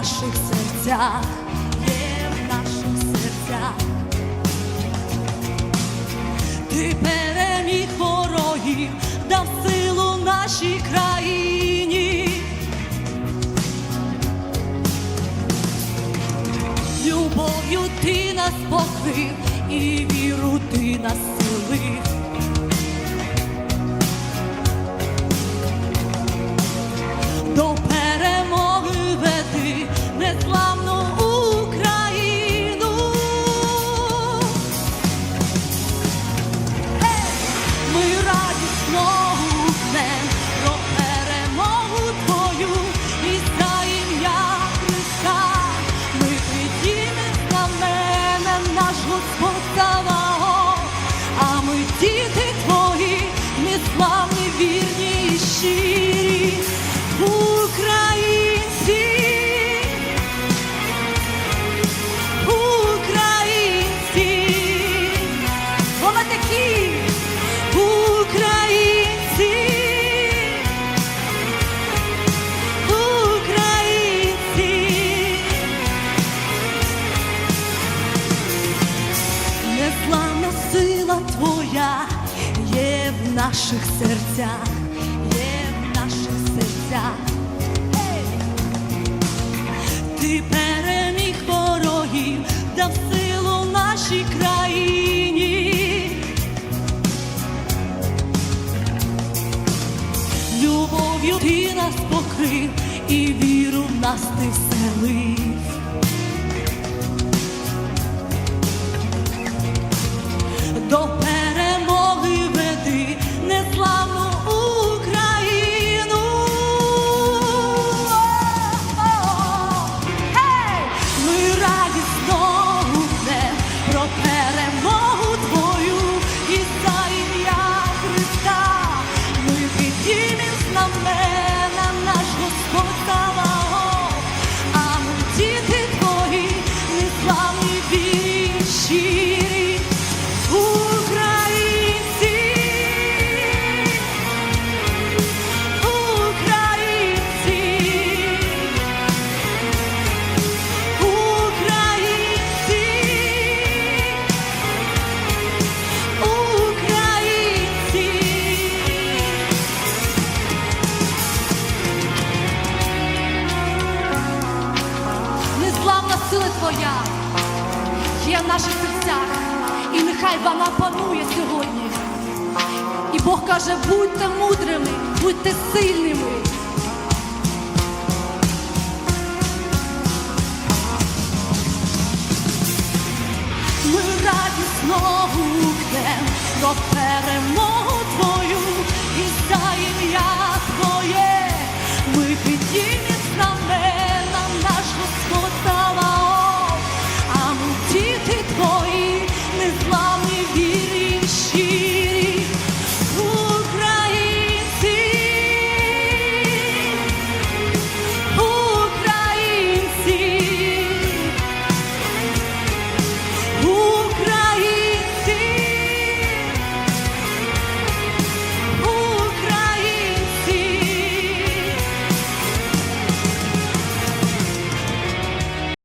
наших серцях, є в наших серцях. Ти переміг ворогів, дав силу нашій країні. Любов'ю ти нас покрив і віру ти нас твоя є в наших серцях, є в наших серцях. Ти переміг ворогів, дав силу нашій країні. Любов'ю ти нас покрив і віру в нас ти вселив. per Твоя є в наших серцях, і нехай вона панує сьогодні. І Бог каже, будьте мудрими, будьте сильними. Ми раді знову йдемо до перемоги.